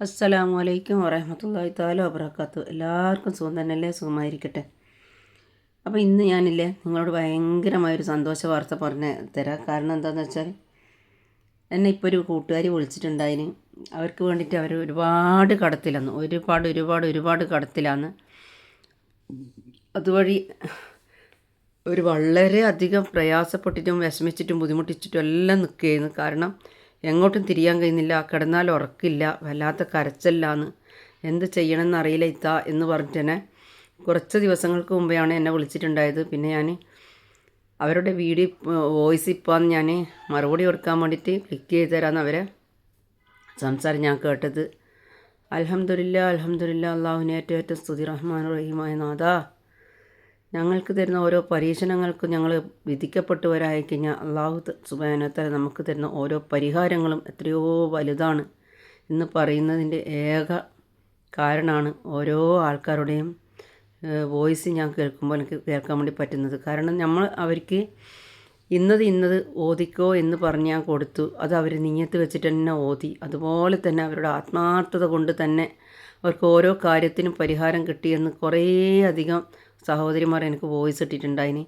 അസ്സലാമു അലൈക്കും വറഹമത്തല്ലാഹി താല വബർക്കാത്തു എല്ലാവർക്കും സുഖം തന്നെയല്ലേ? സുഖമായിരിക്കട്ടെ. അപ്പോൾ ഇന്ന് ഞാനില്ലേ നിങ്ങളോട് ഭയങ്കരമായൊരു സന്തോഷ വാർത്ത പറഞ്ഞ് തരാം. കാരണം എന്താണെന്ന് വെച്ചാൽ എന്നെ ഇപ്പോൾ ഒരു കൂട്ടുകാരി വിളിച്ചിട്ടുണ്ടായിന്. അവർക്ക് വേണ്ടിയിട്ട് അവർ ഒരുപാട് കടത്തിലാണ് ഒരുപാട് ഒരുപാട് ഒരുപാട് കടത്തിലാണ് അതുവഴി ഒരു വളരെ അധികം പ്രയാസപ്പെട്ടിട്ടും വിഷമിച്ചിട്ടും ബുദ്ധിമുട്ടിച്ചിട്ടും എല്ലാം നിൽക്കുകയായിരുന്നു കാരണം എങ്ങോട്ടും തിരിയാൻ കഴിയുന്നില്ല. കിടന്നാൽ ഉറക്കില്ല. വല്ലാത്ത കരച്ചല്ലാന്ന് എന്ത് ചെയ്യണമെന്ന് അറിയില്ല ഇത്ത എന്ന് പറഞ്ഞിട്ട് തന്നെ കുറച്ച് ദിവസങ്ങൾക്ക് മുമ്പെയാണ് എന്നെ വിളിച്ചിട്ടുണ്ടായത്. പിന്നെ ഞാൻ അവരുടെ വീഡിയോ വോയിസ് ഇപ്പോൾ ഞാൻ മറുപടി കൊടുക്കാൻ വേണ്ടിയിട്ട് ക്ലിക്ക് ചെയ്ത് തരാമെന്ന് അവരെ സംസാരം ഞാൻ കേട്ടത്. അലഹമില്ല അലഹമില്ല അള്ളാഹുവിനെ ഏറ്റവും ഏറ്റവും സ്തുതി റഹ്മാൻ റഹീമായ നാഥാ. ഞങ്ങൾക്ക് തരുന്ന ഓരോ പരീക്ഷണങ്ങൾക്കും ഞങ്ങൾ വിധിക്കപ്പെട്ടവരായി കഴിഞ്ഞാൽ അള്ളാഹു സുബാനത്തല നമുക്ക് തരുന്ന ഓരോ പരിഹാരങ്ങളും എത്രയോ വലുതാണ് എന്ന് പറയുന്നതിന്റെ ഏക കാരണമാണ് ഓരോ ആൾക്കാരുടെയും വോയിസ് ഞാൻ കേൾക്കുമ്പോൾ എനിക്ക് കേൾക്കാൻ വേണ്ടി പറ്റുന്നത്. കാരണം നമ്മൾ അവർക്ക് ഇന്നത് ഇന്നത് ഓതിക്കോ എന്ന് പറഞ്ഞ് ഞാൻ കൊടുത്തു. അത് അവർ നീയത്ത് വെച്ചിട്ട് തന്നെ ഓതി. അതുപോലെ തന്നെ അവരുടെ ആത്മാർത്ഥത കൊണ്ട് തന്നെ അവർക്ക് ഓരോ കാര്യത്തിനും പരിഹാരം കിട്ടിയെന്ന് കുറേ അധികം സഹോദരിമാർ എനിക്ക് വോയിസ് ഇട്ടിട്ടുണ്ടായിന്.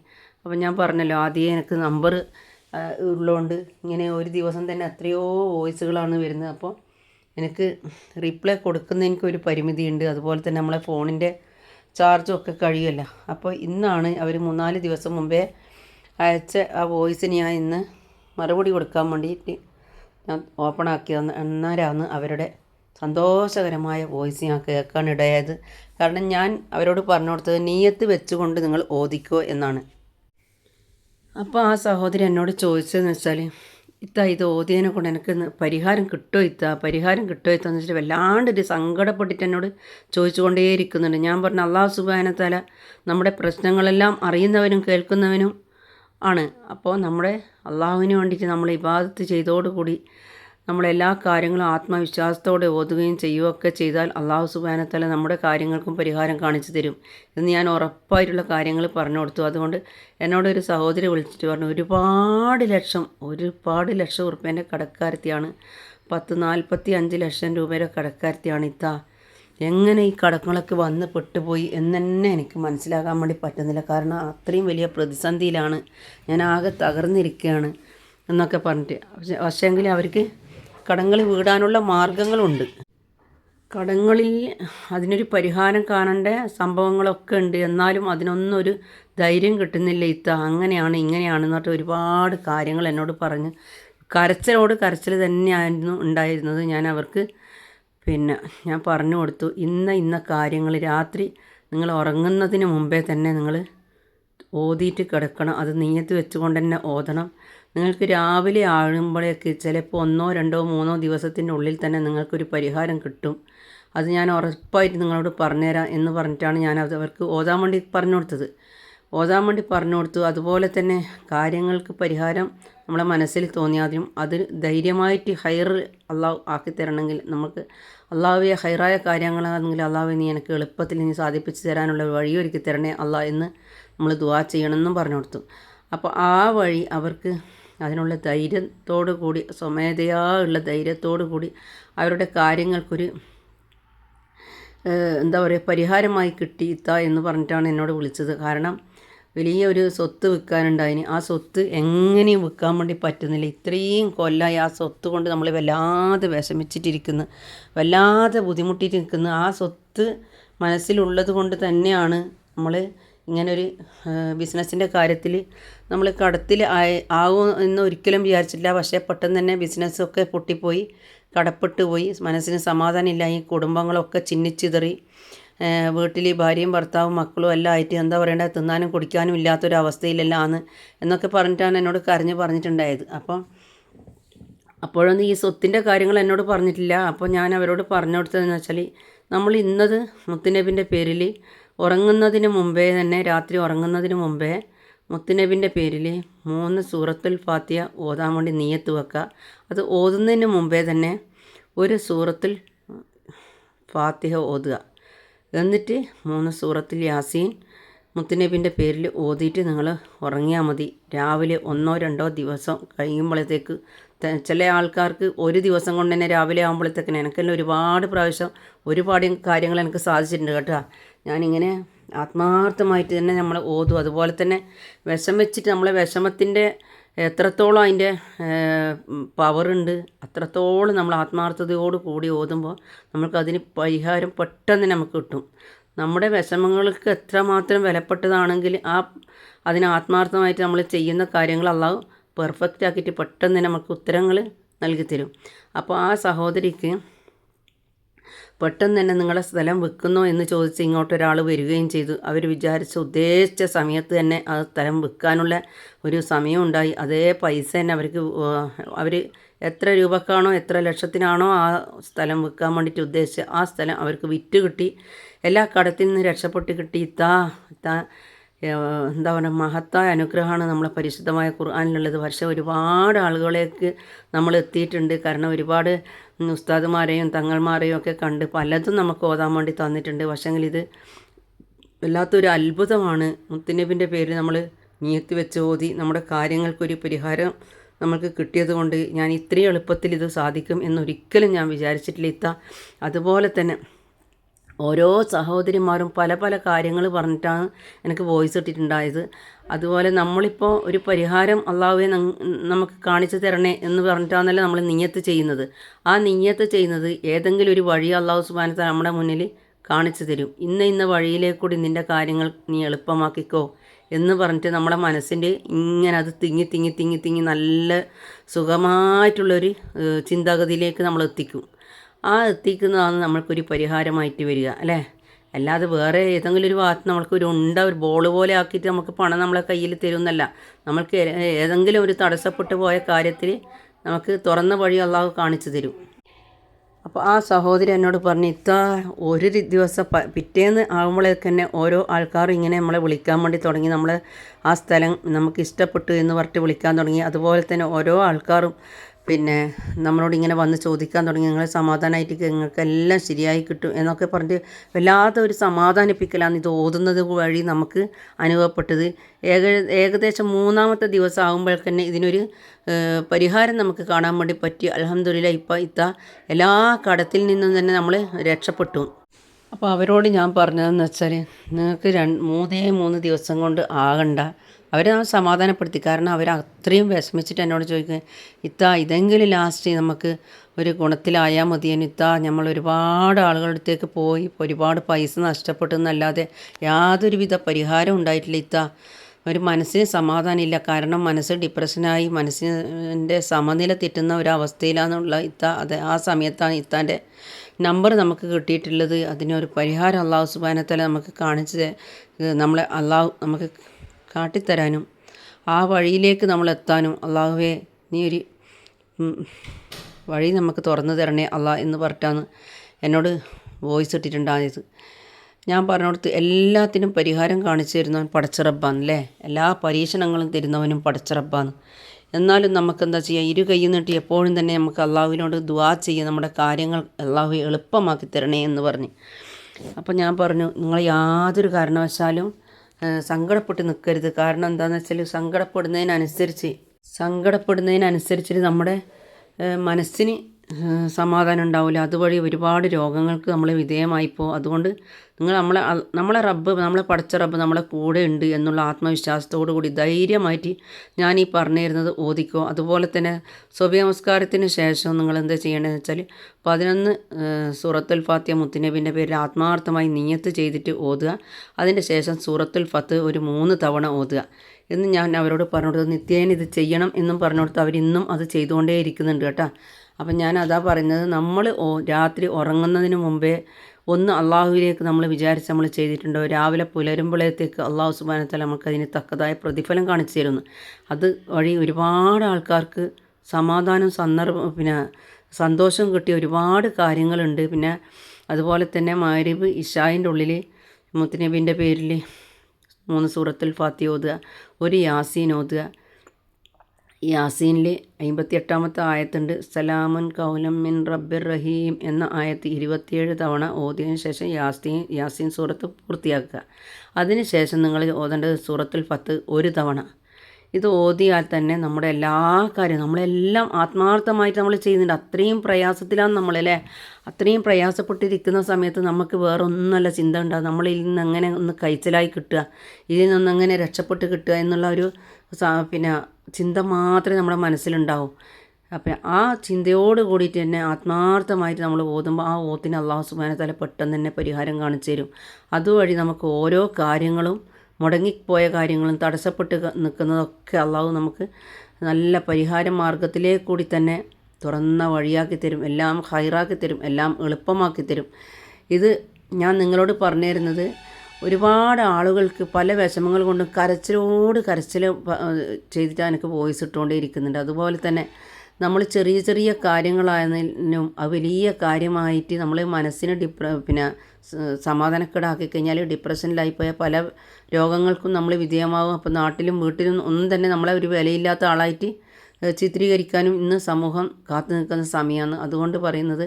അപ്പം ഞാൻ പറഞ്ഞല്ലോ ആദ്യം എനിക്ക് നമ്പർ ഉള്ളതുകൊണ്ട് ഇങ്ങനെ ഒരു ദിവസം തന്നെ എത്രയോ വോയിസുകളാണ് വരുന്നത്. അപ്പോൾ എനിക്ക് റിപ്ലൈ കൊടുക്കുന്ന എനിക്കൊരു പരിമിതിയുണ്ട്. അതുപോലെ തന്നെ നമ്മളെ ഫോണിന്റെ ചാർജും ഒക്കെ കഴിയുമല്ലോ. അപ്പോൾ ഇന്നാണ് അവർ മൂന്നാൽ ദിവസം മുമ്പേ അയച്ച ആ വോയിസിന് ഞാൻ ഇന്ന് മറുപടി കൊടുക്കാൻ വേണ്ടിയിട്ട് ഞാൻ ഓപ്പൺ ആക്കിയതെന്ന് എന്നാലാണ് അവരുടെ സന്തോഷകരമായ വോയിസ് ഞാൻ കേൾക്കാനിടയായത്. കാരണം ഞാൻ അവരോട് പറഞ്ഞു കൊടുത്തത് നീയത്ത് വെച്ചുകൊണ്ട് നിങ്ങൾ ഓദിക്കോ എന്നാണ്. അപ്പോൾ ആ സഹോദരി എന്നോട് ചോദിച്ചതെന്ന് വെച്ചാൽ ഇത്ത ഇത് ഓതിയതിനെ കൊണ്ട് എനിക്ക് പരിഹാരം കിട്ടുമോ ഇത്ത? പരിഹാരം കിട്ടുമോ ഇത്ത? എന്ന് വെച്ചിട്ട് വല്ലാണ്ടൊരു സങ്കടപ്പെട്ടിട്ട് എന്നോട് ചോദിച്ചുകൊണ്ടേയിരിക്കുന്നുണ്ട്. ഞാൻ പറഞ്ഞു അള്ളാഹു സുബാനത്തല നമ്മുടെ പ്രശ്നങ്ങളെല്ലാം അറിയുന്നവനും കേൾക്കുന്നവനും ആണ്. അപ്പോൾ നമ്മുടെ അള്ളാഹുവിന് വേണ്ടിയിട്ട് നമ്മൾ ഇബാദത്ത് ചെയ്തോടുകൂടി നമ്മളെല്ലാ കാര്യങ്ങളും ആത്മവിശ്വാസത്തോടെ ഓതുകയും ചെയ്യുകയൊക്കെ ചെയ്താൽ അള്ളാഹു സുബാനത്തല നമ്മുടെ കാര്യങ്ങൾക്കും പരിഹാരം കാണിച്ചു തരും എന്ന് ഞാൻ ഉറപ്പായിട്ടുള്ള കാര്യങ്ങൾ പറഞ്ഞു കൊടുത്തു. അതുകൊണ്ട് എന്നോടൊരു സഹോദരി വിളിച്ചിട്ട് പറഞ്ഞു ഒരുപാട് ലക്ഷം ഒരുപാട് ലക്ഷം ഉറുപ്പ്യന്റെ കടക്കാരത്തിയാണ് പത്ത് നാൽപ്പത്തി അഞ്ച് ലക്ഷം രൂപയുടെ കടക്കാരത്തിയാണ് ഇത്താ. എങ്ങനെ ഈ കടങ്ങളൊക്കെ വന്ന് പെട്ടുപോയി എന്ന് തന്നെ എനിക്ക് മനസ്സിലാക്കാൻ വേണ്ടി പറ്റുന്നില്ല. കാരണം അത്രയും വലിയ പ്രതിസന്ധിയിലാണ് ഞാൻ ആകെ തകർന്നിരിക്കുകയാണ് എന്നൊക്കെ പറഞ്ഞിട്ട്. പക്ഷേ പക്ഷേങ്കിൽ അവർക്ക് കടങ്ങൾ വീടാനുള്ള മാർഗങ്ങളുണ്ട്. കടങ്ങളിൽ അതിനൊരു പരിഹാരം കാണേണ്ട സംഭവങ്ങളൊക്കെ ഉണ്ട്. എന്നാലും അതിനൊന്നും ഒരു ധൈര്യം കിട്ടുന്നില്ല. ഇത്ത അങ്ങനെയാണ് ഇങ്ങനെയാണ് പറഞ്ഞിട്ട് ഒരുപാട് കാര്യങ്ങൾ എന്നോട് പറഞ്ഞ് കരച്ചിലോട് കരച്ചിൽ തന്നെയായിരുന്നു ഉണ്ടായിരുന്നത്. ഞാൻ അവർക്ക് പിന്നെ ഞാൻ പറഞ്ഞു കൊടുത്തു ഇന്ന ഇന്ന കാര്യങ്ങൾ രാത്രി നിങ്ങൾ ഉറങ്ങുന്നതിന് മുമ്പേ തന്നെ നിങ്ങൾ ഓതിയിട്ട് കിടക്കണം. അത് നീയത്ത് വെച്ചുകൊണ്ട് തന്നെ ഓതണം. നിങ്ങൾക്ക് രാവിലെ ആഴുമ്പോഴേക്ക് ചിലപ്പോൾ ഒന്നോ രണ്ടോ മൂന്നോ ദിവസത്തിന്റെ ഉള്ളിൽ തന്നെ നിങ്ങൾക്കൊരു പരിഹാരം കിട്ടും. അത് ഞാൻ ഉറപ്പായിട്ട് നിങ്ങളോട് പറഞ്ഞുതരാം എന്ന് പറഞ്ഞിട്ടാണ് ഞാൻ അത് അവർക്ക് ഓതാൻ വേണ്ടി പറഞ്ഞു കൊടുത്തത്. ഓതാൻ വേണ്ടി പറഞ്ഞു കൊടുത്തു. അതുപോലെ തന്നെ കാര്യങ്ങൾക്ക് പരിഹാരം നമ്മളെ മനസ്സിൽ തോന്നിയാലും അത് ധൈര്യമായിട്ട് ഹൈർ അള്ളാഹു ആക്കി തരണമെങ്കിൽ നമുക്ക് അള്ളാഹുവെ ഹൈറായ കാര്യങ്ങളാണെങ്കിൽ അള്ളാഹു നീ എനിക്ക് എളുപ്പത്തിൽ നീ സാധിപ്പിച്ച് തരാനുള്ള വഴിയൊരുക്കി തരണേ അള്ളാഹ് എന്ന് നമ്മൾ ദുവാ ചെയ്യണമെന്നും പറഞ്ഞു കൊടുത്തു. അപ്പോൾ ആ വഴി അവർക്ക് അതിനുള്ള ധൈര്യത്തോടു കൂടി സ്വമേധയാ ഉള്ള ധൈര്യത്തോടു കൂടി അവരുടെ കാര്യങ്ങൾക്കൊരു എന്താ പറയുക പരിഹാരമായി കിട്ടിയിത്ത എന്ന് പറഞ്ഞിട്ടാണ് എന്നോട് വിളിച്ചത്. കാരണം വലിയ ഒരു സ്വത്ത് വിൽക്കാനുണ്ടായിന് ആ സ്വത്ത് എങ്ങനെയും വിൽക്കാൻ വേണ്ടി പറ്റുന്നില്ല. ഇത്രയും കൊല്ലമായി ആ സ്വത്ത് കൊണ്ട് നമ്മൾ വല്ലാതെ വിഷമിച്ചിട്ടിരിക്കുന്നു. വല്ലാതെ ബുദ്ധിമുട്ടിയിട്ട് നിൽക്കുന്നു ആ സ്വത്ത് മനസ്സിലുള്ളത് കൊണ്ട് തന്നെയാണ് നമ്മൾ ഇങ്ങനൊരു ബിസിനസ്സിന്റെ കാര്യത്തിൽ നമ്മൾ കടത്തിൽ ആവും എന്ന് ഒരിക്കലും വിചാരിച്ചില്ല പക്ഷേ പെട്ടെന്ന് തന്നെ ബിസിനസ്സൊക്കെ പൊട്ടിപ്പോയി കടപ്പെട്ടു പോയി മനസ്സിന് സമാധാനമില്ല. ഈ കുടുംബങ്ങളൊക്കെ ചിന്നിച്ചിതറി. വീട്ടിൽ ഭാര്യയും ഭർത്താവും മക്കളും എല്ലാം ആയിട്ട് എന്താ പറയേണ്ടത് തിന്നാനും കുടിക്കാനും ഇല്ലാത്തൊരവസ്ഥയിലെല്ലാമാണ് എന്നൊക്കെ പറഞ്ഞിട്ടാണ് എന്നോട് കരഞ്ഞ് പറഞ്ഞിട്ടുണ്ടായത്. അപ്പം അപ്പോഴൊന്നും ഈ സ്വത്തിന്റെ കാര്യങ്ങൾ എന്നോട് പറഞ്ഞിട്ടില്ല. അപ്പോൾ ഞാൻ അവരോട് പറഞ്ഞു കൊടുത്തതെന്ന് വെച്ചാൽ നമ്മൾ ഇന്നത് മുത്തുനബിന്റെ പേരിൽ ഉറങ്ങുന്നതിന് മുമ്പേ തന്നെ രാത്രി ഉറങ്ങുന്നതിന് മുമ്പേ മുത്തുനബിന്റെ പേരിൽ മൂന്ന് സൂറത്തുൽ ഫാത്തിയ ഓതാൻ വേണ്ടി നീയത്ത് വെക്കുക. അത് ഓതുന്നതിന് മുമ്പേ തന്നെ ഒരു സൂറത്തുൽ ഫാത്തിഹ ഓതുക. എന്നിട്ട് മൂന്ന് സൂറത്തിൽ യാസീൻ മുത്തുനബിന്റെ പേരിൽ ഓതിയിട്ട് നിങ്ങൾ ഉറങ്ങിയാൽ മതി. രാവിലെ ഒന്നോ രണ്ടോ ദിവസം കഴിയുമ്പോഴത്തേക്ക് ചില ആൾക്കാർക്ക് ഒരു ദിവസം കൊണ്ട് തന്നെ രാവിലെ ആകുമ്പോഴത്തേക്കിന് എനിക്കെല്ലാം ഒരുപാട് പ്രാവശ്യം ഒരുപാട് കാര്യങ്ങൾ എനിക്ക് സാധിച്ചിട്ടുണ്ട് കേട്ടോ. ഞാനിങ്ങനെ ആത്മാർത്ഥമായിട്ട് തന്നെ നമ്മൾ ഓതും. അതുപോലെ തന്നെ വിഷം വെച്ചിട്ട് നമ്മളെ വിഷമത്തിന്റെ എത്രത്തോളം അതിന്റെ പവറുണ്ട് അത്രത്തോളം നമ്മൾ ആത്മാർത്ഥതയോട് കൂടി ഓതുമ്പോൾ നമുക്കതിന് പരിഹാരം പെട്ടെന്ന് നമുക്ക് കിട്ടും. നമ്മുടെ വിഷമങ്ങൾക്ക് എത്രമാത്രം വിലപ്പെട്ടതാണെങ്കിൽ ആ അതിന് ആത്മാർത്ഥമായിട്ട് നമ്മൾ ചെയ്യുന്ന കാര്യങ്ങൾ അള്ളാഹു പെർഫെക്റ്റ് ആക്കിയിട്ട് പെട്ടെന്ന് നമുക്ക് ഉത്തരങ്ങൾ നൽകി തരും. അപ്പോൾ ആ സഹോദരിക്ക് പെട്ടെന്ന് തന്നെ നിങ്ങളുടെ സ്ഥലം വെക്കുന്നോ എന്ന് ചോദിച്ച് ഇങ്ങോട്ട് ഒരാൾ വരികയും ചെയ്തു. അവർ വിചാരിച്ച ഉദ്ദേശിച്ച സമയത്ത് തന്നെ ആ സ്ഥലം വിൽക്കാനുള്ള ഒരു സമയമുണ്ടായി അതേ പൈസ തന്നെ അവർക്ക് അവർ എത്ര രൂപക്കാണോ എത്ര ലക്ഷത്തിനാണോ ആ സ്ഥലം വിൽക്കാൻ വേണ്ടിയിട്ട് ഉദ്ദേശിച്ച് ആ സ്ഥലം അവർക്ക് വിറ്റ് കിട്ടി. എല്ലാ കടത്തിൽ നിന്ന് രക്ഷപ്പെട്ട് കിട്ടി. ഇത്താ ഇത്താ എന്താ പറയുക മഹത്തായ അനുഗ്രഹമാണ് നമ്മളെ പരിശുദ്ധമായ ഖുർആാനിലുള്ളത്. പക്ഷേ ഒരുപാട് ആളുകളേക്ക് നമ്മൾ എത്തിയിട്ടുണ്ട്. കാരണം ഒരുപാട് ഉസ്താദുമാരെയും തങ്ങൾമാരെയും ഒക്കെ കണ്ട് പലതും നമുക്ക് ഓതാൻ വേണ്ടി തന്നിട്ടുണ്ട്. പക്ഷേങ്കിൽ ഇത് വല്ലാത്തൊരു അത്ഭുതമാണ്. മുത്തുനബിന്റെ പേര് നമ്മൾ നീയത്ത് വെച്ച് ഓതി നമ്മുടെ കാര്യങ്ങൾക്കൊരു പരിഹാരം നമുക്ക് കിട്ടിയത് കൊണ്ട് ഞാൻ ഇത്രയും എളുപ്പത്തിൽ ഇത് സാധിക്കും എന്നൊരിക്കലും ഞാൻ വിചാരിച്ചിട്ടില്ല. ഇത്ത അതുപോലെ തന്നെ ഓരോ സഹോദരിമാരും പല പല കാര്യങ്ങൾ പറഞ്ഞിട്ടാണ് എനിക്ക് വോയിസ് ഇട്ടിട്ടുണ്ടായത്. അതുപോലെ നമ്മളിപ്പോൾ ഒരു പരിഹാരം അള്ളാഹുവെ നമുക്ക് കാണിച്ചു തരണേ എന്ന് പറഞ്ഞിട്ടാണല്ലോ നമ്മൾ നിയ്യത്ത് ചെയ്യുന്നത്. ആ നിയ്യത്ത് ചെയ്യുന്നത് ഏതെങ്കിലും ഒരു വഴി അള്ളാഹു സുബാനത്ത നമ്മുടെ മുന്നിൽ കാണിച്ചു തരും. ഇന്ന ഇന്ന വഴിയിലേക്കൂടി നിന്റെ കാര്യങ്ങൾ നീ എളുപ്പമാക്കിക്കോ എന്ന് പറഞ്ഞിട്ട് നമ്മുടെ മനസ്സിന്റെ ഇങ്ങനെ അത് തിങ്ങി തിങ്ങി തിങ്ങി തിങ്ങി നല്ല സുഖമായിട്ടുള്ളൊരു ചിന്താഗതിയിലേക്ക് നമ്മൾ എത്തിക്കും. ആ എത്തിക്കുന്നതാണ് നമ്മൾക്കൊരു പരിഹാരമായിട്ട് വരിക അല്ലേ? അല്ലാതെ വേറെ ഏതെങ്കിലും ഒരു ഭാഗത്ത് നമ്മൾക്ക് ഒരു ഉണ്ട ഒരു ബോൾ പോലെ ആക്കിയിട്ട് നമുക്ക് പണം നമ്മളെ കയ്യിൽ തരുന്നല്ല നമ്മൾക്ക് ഏതെങ്കിലും ഒരു തടസ്സപ്പെട്ടു പോയ കാര്യത്തിൽ നമുക്ക് തുറന്ന വഴി അള്ളാഹു കാണിച്ചു തരും. അപ്പോൾ ആ സഹോദരി എന്നോട് പറഞ്ഞു ഇത്ത ഒരു ദിവസം പിറ്റേന്ന് ആകുമ്പോഴേക്ക് തന്നെ ഓരോ ആൾക്കാരും ഇങ്ങനെ നമ്മളെ വിളിക്കാൻ വേണ്ടി തുടങ്ങി. നമ്മൾ ആ സ്ഥലം നമുക്ക് ഇഷ്ടപ്പെട്ടു എന്ന് പറഞ്ഞിട്ട് വിളിക്കാൻ തുടങ്ങി. അതുപോലെ തന്നെ ഓരോ ആൾക്കാരും പിന്നെ നമ്മളോട് ഇങ്ങനെ വന്ന് ചോദിക്കാൻ തുടങ്ങി നിങ്ങൾ സമാധാനമായിട്ട് നിങ്ങൾക്ക് എല്ലാം ശരിയായി കിട്ടും എന്നൊക്കെ പറഞ്ഞിട്ട് വല്ലാത്ത ഒരു സമാധാനിപ്പിക്കലാണ് ഇത് ഓതുന്നത് വഴി നമുക്ക് അനുഭവപ്പെട്ടത്. ഏക ഏകദേശം മൂന്നാമത്തെ ദിവസം ആകുമ്പോഴേക്ക് തന്നെ ഇതിനൊരു പരിഹാരം നമുക്ക് കാണാൻ വേണ്ടി പറ്റി. അലഹമ്മദില്ല ഇപ്പം ഇത്ത എല്ലാ കടത്തിൽ നിന്നും തന്നെ നമ്മൾ രക്ഷപ്പെട്ടു. അപ്പോൾ അവരോട് ഞാൻ പറഞ്ഞതെന്ന് വെച്ചാൽ നിങ്ങൾക്ക് രണ്ട് മൂന്നേ മൂന്ന് ദിവസം കൊണ്ട് ആകണ്ട. അവരെ ഞാൻ സമാധാനപ്പെടുത്തി. കാരണം അവർ അത്രയും വിഷമിച്ചിട്ട് എന്നോട് ചോദിക്കുക ഇത്ത ഇതെങ്കിലും ലാസ്റ്റ് നമുക്ക് ഒരു ഗുണത്തിലായാൽ മതിയെന്ന് ഇത്ത നമ്മൾ ഒരുപാട് ആളുകളുടെ അടുത്തേക്ക് പോയി ഒരുപാട് പൈസ നഷ്ടപ്പെട്ടു എന്നല്ലാതെ യാതൊരുവിധ പരിഹാരം ഉണ്ടായിട്ടില്ല. ഇത്ത ഒരു മനസ്സിന് സമാധാനമില്ല. കാരണം മനസ്സ് ഡിപ്രഷനായി മനസ്സിന്റെ സമനില തെറ്റുന്ന ഒരവസ്ഥയിലാണെന്നുള്ള ഇത്ത അത് ആ സമയത്താണ് ഇത്താന്റെ നമ്പർ നമുക്ക് കിട്ടിയിട്ടുള്ളത്. അതിനൊരു പരിഹാരം അള്ളാഹു സുബാനത്തല നമുക്ക് കാണിച്ച് നമ്മളെ അള്ളാഹു നമുക്ക് കാട്ടിത്തരാനും ആ വഴിയിലേക്ക് നമ്മൾ എത്താനും അള്ളാഹുവേ നീ ഒരു വഴി നമുക്ക് തുറന്നു തരണേ അള്ളാഹ് എന്ന് പറഞ്ഞിട്ടാണ് എന്നോട് വോയിസ് ഇട്ടിട്ടുണ്ടായത്. ഞാൻ പറഞ്ഞോടത്ത് എല്ലാത്തിനും പരിഹാരം കാണിച്ചു തരുന്നവൻ പടച്ചിറപ്പാണ് അല്ലേ? എല്ലാ പരീക്ഷണങ്ങളും തരുന്നവനും പടച്ചിറപ്പാണ് എന്നാലും നമുക്ക് എന്താ ചെയ്യുക ഇരു കൈ നീട്ടി എപ്പോഴും തന്നെ നമുക്ക് അള്ളാഹുവിനോട് ദുവാ ചെയ്യുക നമ്മുടെ കാര്യങ്ങൾ അള്ളാഹു എളുപ്പമാക്കി തരണേ എന്ന് പറഞ്ഞ്. അപ്പോൾ ഞാൻ പറഞ്ഞു നിങ്ങൾ യാതൊരു കാരണവശാലും സങ്കടപ്പെട്ട് നിൽക്കരുത് കാരണം എന്താണെന്ന് വെച്ചാൽ സങ്കടപ്പെടുന്നതിനനുസരിച്ച് സങ്കടപ്പെടുന്നതിനനുസരിച്ച് നമ്മുടെ മനസ്സിന് സമാധാനം ഉണ്ടാവില്ല. അതുവഴി ഒരുപാട് രോഗങ്ങൾക്ക് നമ്മൾ വിധേയമായിപ്പോൾ അതുകൊണ്ട് നിങ്ങൾ നമ്മളെ നമ്മളെ റബ്ബ് നമ്മളെ പഠിച്ച റബ്ബ് നമ്മളെ കൂടെ ഉണ്ട് എന്നുള്ള ആത്മവിശ്വാസത്തോടു കൂടി ധൈര്യമായിട്ട് ഞാൻ ഈ പറഞ്ഞു തരുന്നത് ഓദിക്കോ അതുപോലെ തന്നെ സ്വഭ്യനമസ്കാരത്തിന് ശേഷം നിങ്ങൾ എന്താ ചെയ്യേണ്ടതെന്ന് വെച്ചാൽ പതിനൊന്ന് സൂറത്തുൽ ഫാത്തിയ മുത്തുനബിന്റെ പേരിൽ ആത്മാർത്ഥമായി നിയത്ത് ചെയ്തിട്ട് ഓതുക. അതിന്റെ ശേഷം സൂറത്തുൽ ഫത്ത് ഒരു മൂന്ന് തവണ ഓതുക. എന്ന് ഞാൻ അവരോട് പറഞ്ഞു കൊടുത്തു നിത്യേന ഇത് ചെയ്യണം എന്നും പറഞ്ഞു കൊടുത്ത് അവരിന്നും അത് ചെയ്തുകൊണ്ടേ ഇരിക്കുന്നുണ്ട് കേട്ടോ. അപ്പം ഞാൻ അതാ പറയുന്നത് നമ്മൾ രാത്രി ഉറങ്ങുന്നതിന് മുമ്പേ ഒന്ന് അള്ളാഹുവിലേക്ക് നമ്മൾ വിചാരിച്ച് നമ്മൾ ചെയ്തിട്ടുണ്ടോ? രാവിലെ പുലരുമ്പോഴത്തേക്ക് അള്ളാഹു സുബാനത്തല നമുക്ക് അതിന് തക്കതായ പ്രതിഫലം കാണിച്ചു തരുന്നു. അത് വഴി ഒരുപാട് ആൾക്കാർക്ക് സമാധാനം സന്ദർഭം പിന്നെ സന്തോഷം കിട്ടിയ ഒരുപാട് കാര്യങ്ങളുണ്ട്. പിന്നെ അതുപോലെ തന്നെ മാരിബ് ഇഷായിന്റെ ഉള്ളിൽ മുത്തനബിന്റെ പേരിൽ മൂന്ന് സൂറത്തുൽ ഫാത്തി ഓതുക ഒരു യാസീൻ ഓതുക യാസീനിൽ അമ്പത്തി എട്ടാമത്തെ ആയത്തുണ്ട്. സലാമുൻ കൗലം മിൻ റബ്ബിർ റഹീം എന്ന ആയത്ത് ഇരുപത്തിയേഴ് തവണ ഓതിയതിന് ശേഷം യാസീൻ യാസീൻ സൂറത്ത് പൂർത്തിയാക്കുക. അതിനുശേഷം നിങ്ങൾ ഓതേണ്ടത് സൂറത്തിൽ പത്ത് ഒരു തവണ. ഇത് ഓതിയാൽ തന്നെ നമ്മുടെ എല്ലാ കാര്യവും നമ്മളെല്ലാം ആത്മാർത്ഥമായിട്ട് നമ്മൾ ചെയ്യുന്നുണ്ട്. അത്രയും പ്രയാസത്തിലാണ് നമ്മളല്ലേ? അത്രയും പ്രയാസപ്പെട്ടിരിക്കുന്ന സമയത്ത് നമുക്ക് വേറെ ഒന്നുമല്ല ചിന്ത ഉണ്ടാകും നമ്മളിൽ നിന്ന് എങ്ങനെ ഒന്ന് കൈച്ചലായി കിട്ടുക? ഇതിൽ നിന്ന് എങ്ങനെ രക്ഷപ്പെട്ട് കിട്ടുക എന്നുള്ള ഒരു പിന്നെ ചിന്ത മാത്രമേ നമ്മുടെ മനസ്സിലുണ്ടാവും. അപ്പം ആ ചിന്തയോട് കൂടിയിട്ട് തന്നെ ആത്മാർത്ഥമായിട്ട് നമ്മൾ ഓതുമ്പോൾ ആ ഓത്തിന് അള്ളാഹു സുബാന തല പെട്ടെന്ന് തന്നെ പരിഹാരം കാണിച്ചു തരും. അതുവഴി നമുക്ക് ഓരോ കാര്യങ്ങളും മുടങ്ങിപ്പോയ കാര്യങ്ങളും തടസ്സപ്പെട്ട് നിൽക്കുന്നതൊക്കെ അള്ളാഹു നമുക്ക് നല്ല പരിഹാര മാർഗത്തിലേക്ക് കൂടി തന്നെ തുറന്ന വഴിയാക്കി തരും. എല്ലാം ഹൈറാക്കി തരും. എല്ലാം എളുപ്പമാക്കി തരും. ഇത് ഞാൻ നിങ്ങളോട് പറഞ്ഞു തരുന്നത് ഒരുപാട് ആളുകൾക്ക് പല വിഷമങ്ങൾ കൊണ്ടും കരച്ചിലോട് കരച്ചിൽ ചെയ്തിട്ട് എനിക്ക് വോയിസ് ഇട്ടുകൊണ്ടേ ഇരിക്കുന്നുണ്ട് അതുപോലെ തന്നെ നമ്മൾ ചെറിയ ചെറിയ കാര്യങ്ങളായതിനും വലിയ കാര്യമായിട്ട് നമ്മൾ മനസ്സിന് ഡിപ്ര പിന്നെ സമാധാനക്കേടാക്കി കഴിഞ്ഞാൽ ഡിപ്രഷനിലായിപ്പോയ പല രോഗങ്ങൾക്കും നമ്മൾ വിധേയമാകും അപ്പോൾ നാട്ടിലും വീട്ടിലും ഒന്നും തന്നെ നമ്മളെ ഒരു വിലയില്ലാത്ത ആളായിട്ട് ചിത്രീകരിക്കാനും ഇന്ന് സമൂഹം കാത്തു നിൽക്കുന്ന സമയമാണ്. അതുകൊണ്ട് പറയുന്നത്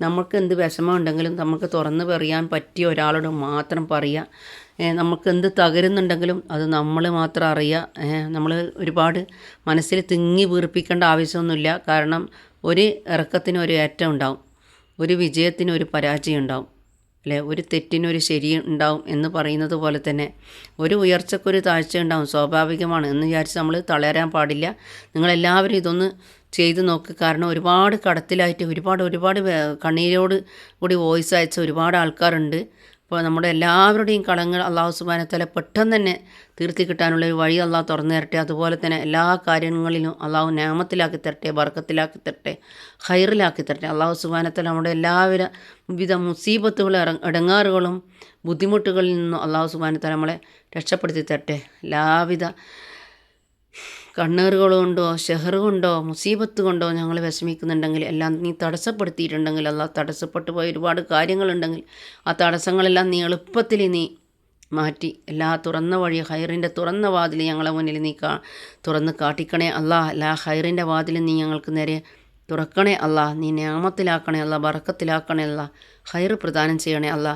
നമുക്ക് എന്ത് വിഷമം ഉണ്ടെങ്കിലും നമുക്ക് തുറന്ന് പറയാൻ പറ്റിയ ഒരാളോട് മാത്രം പറയുക. നമുക്ക് എന്ത് തകരുന്നുണ്ടെങ്കിലും അത് നമ്മൾ മാത്രം അറിയുക. നമ്മൾ ഒരുപാട് മനസ്സിൽ തിങ്ങി വീർപ്പിക്കേണ്ട ആവശ്യമൊന്നുമില്ല. കാരണം ഒരു ഇറക്കത്തിന് ഒരു ഏറ്റം ഉണ്ടാവും. ഒരു വിജയത്തിന് ഒരു പരാജയം ഉണ്ടാവും. അല്ലേ? ഒരു തെറ്റിനൊരു ശരി ഉണ്ടാവും എന്ന് പറയുന്നത് പോലെ തന്നെ ഒരു ഉയർച്ചക്കൊരു താഴ്ച ഉണ്ടാവും. സ്വാഭാവികമാണ് എന്ന് വിചാരിച്ച് നമ്മൾ തളരാൻ പാടില്ല. നിങ്ങളെല്ലാവരും ഇതൊന്ന് ചെയ്തു നോക്ക്. കാരണം ഒരുപാട് കടത്തിലായിട്ട് ഒരുപാട് ഒരുപാട് കണ്ണീരോട് കൂടി വോയിസ് അയച്ച ഒരുപാട് ആൾക്കാരുണ്ട്. അപ്പോൾ നമ്മുടെ എല്ലാവരുടെയും കടങ്ങൾ അള്ളാഹു സുബാനത്തല പെട്ടെന്ന് തന്നെ തീർത്തി കിട്ടാനുള്ള ഒരു വഴി അള്ളാഹ് തുറന്നു തരട്ടെ. അതുപോലെ തന്നെ എല്ലാ കാര്യങ്ങളിലും അള്ളാഹു നാമത്തിലാക്കി തരട്ടെ ബർക്കത്തിലാക്കി തരട്ടെ ഹൈറിലാക്കി തരട്ടെ. അള്ളാഹു സുബാനത്തല നമ്മുടെ എല്ലാവിധ വിധ മുസീബത്തുകളും ഇറ ഇടങ്ങാറുകളും ബുദ്ധിമുട്ടുകളിൽ നിന്നും അള്ളാഹു സുബാനത്തല നമ്മളെ രക്ഷപ്പെടുത്തി തരട്ടെ. എല്ലാവിധ കണ്ണേറുകൾ കൊണ്ടോ ഷെഹർ കൊണ്ടോ മുസീബത്ത് കൊണ്ടോ ഞങ്ങൾ വിഷമിക്കുന്നുണ്ടെങ്കിൽ എല്ലാം നീ തടസ്സപ്പെടുത്തിയിട്ടുണ്ടെങ്കിൽ അല്ല തടസ്സപ്പെട്ടു പോയ ഒരുപാട് കാര്യങ്ങളുണ്ടെങ്കിൽ ആ തടസ്സങ്ങളെല്ലാം നീ എളുപ്പത്തിൽ നീ മാറ്റി. എല്ലാ തുറന്ന വഴി ഹൈറിന്റെ തുറന്ന വാതിൽ ഞങ്ങളെ മുന്നിൽ നീ കാ തുറന്ന് കാട്ടിക്കണേ അല്ലാ എല്ലാ ഹൈറിന്റെ വാതിൽ നീ ഞങ്ങൾക്ക് നേരെ തുറക്കണേ അല്ല നീ ഞാമത്തിലാക്കണേ അല്ല ബറക്കത്തിലാക്കണേ അല്ല ഹൈറ് പ്രദാനം ചെയ്യണേ അല്ല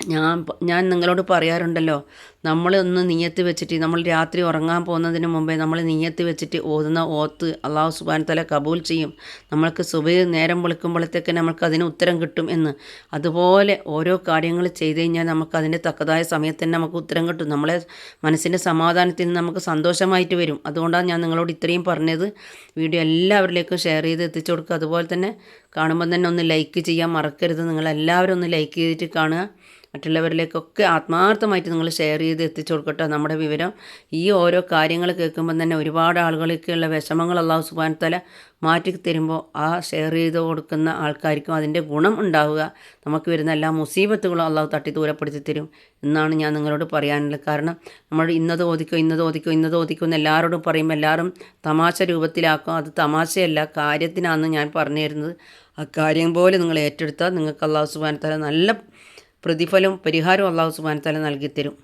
ഞാൻ ഞാൻ നിങ്ങളോട് പറയാറുണ്ടല്ലോ നമ്മൾ ഒന്ന് നീയത്ത് വെച്ചിട്ട് നമ്മൾ രാത്രി ഉറങ്ങാൻ പോകുന്നതിന് മുമ്പേ നമ്മൾ നീയത്ത് വെച്ചിട്ട് ഓതുന്ന ഓത്ത് അള്ളാഹു സുബാൻ തല കബൂൽ ചെയ്യും. നമ്മൾക്ക് സുബൈ നേരം വിളിക്കുമ്പോഴത്തേക്ക് നമുക്ക് അതിന് ഉത്തരം കിട്ടും എന്ന്. അതുപോലെ ഓരോ കാര്യങ്ങൾ ചെയ്ത് കഴിഞ്ഞാൽ നമുക്ക് അതിന്റെ തക്കതായ സമയത്ത് തന്നെ നമുക്ക് ഉത്തരം കിട്ടും. നമ്മളെ മനസ്സിന്റെ സമാധാനത്തിൽ നിന്ന് നമുക്ക് സന്തോഷമായിട്ട് വരും. അതുകൊണ്ടാണ് ഞാൻ നിങ്ങളോട് ഇത്രയും പറഞ്ഞത്. വീഡിയോ എല്ലാവരിലേക്കും ഷെയർ ചെയ്ത് എത്തിച്ചു കൊടുക്കുക. അതുപോലെ തന്നെ കാണുമ്പോൾ തന്നെ ഒന്ന് ലൈക്ക് ചെയ്യാൻ മറക്കരുത്. നിങ്ങളെല്ലാവരും ഒന്ന് ലൈക്ക് ചെയ്തിട്ട് കാണുക. മറ്റുള്ളവരിലേക്കൊക്കെ ആത്മാർത്ഥമായിട്ട് നിങ്ങൾ ഷെയർ ചെയ്ത് എത്തിച്ചു കൊടുക്കട്ടെ. നമ്മുടെ വിവരം ഈ ഓരോ കാര്യങ്ങൾ കേൾക്കുമ്പോൾ തന്നെ ഒരുപാട് ആളുകൾക്കുള്ള വിഷമങ്ങൾ അള്ളാഹു സുബാൻ തല മാറ്റി തരുമ്പോൾ ആ ഷെയർ ചെയ്ത് കൊടുക്കുന്ന ആൾക്കാർക്കും അതിന്റെ ഗുണം ഉണ്ടാവുക. നമുക്ക് വരുന്ന എല്ലാ മുസീബത്തുകളും അള്ളാഹു തട്ടി ദൂരപ്പെടുത്തി തരും എന്നാണ് ഞാൻ നിങ്ങളോട് പറയാനുള്ളത്. കാരണം നമ്മൾ ഇന്നത് ഓദിക്കോ ഇന്നത് ഓദിക്കോ ഇന്നത് ഓദിക്കോ എന്ന് എല്ലാവരോടും പറയുമ്പോൾ എല്ലാവരും തമാശ രൂപത്തിലാക്കും. അത് തമാശയല്ല കാര്യത്തിനാണെന്ന് ഞാൻ പറഞ്ഞു തരുന്നത്. ആ കാര്യം പോലെ നിങ്ങൾ ഏറ്റെടുത്താൽ നിങ്ങൾക്ക് അള്ളാഹു സുബാൻ തല നല്ല പ്രതിഫലവും പരിഹാരവും അള്ളാഹു സുബാൻ തല നൽകിത്തരും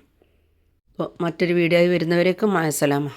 മറ്റൊരു വീഡിയോ ആയി വരുന്നവരേക്കും മായസലാമ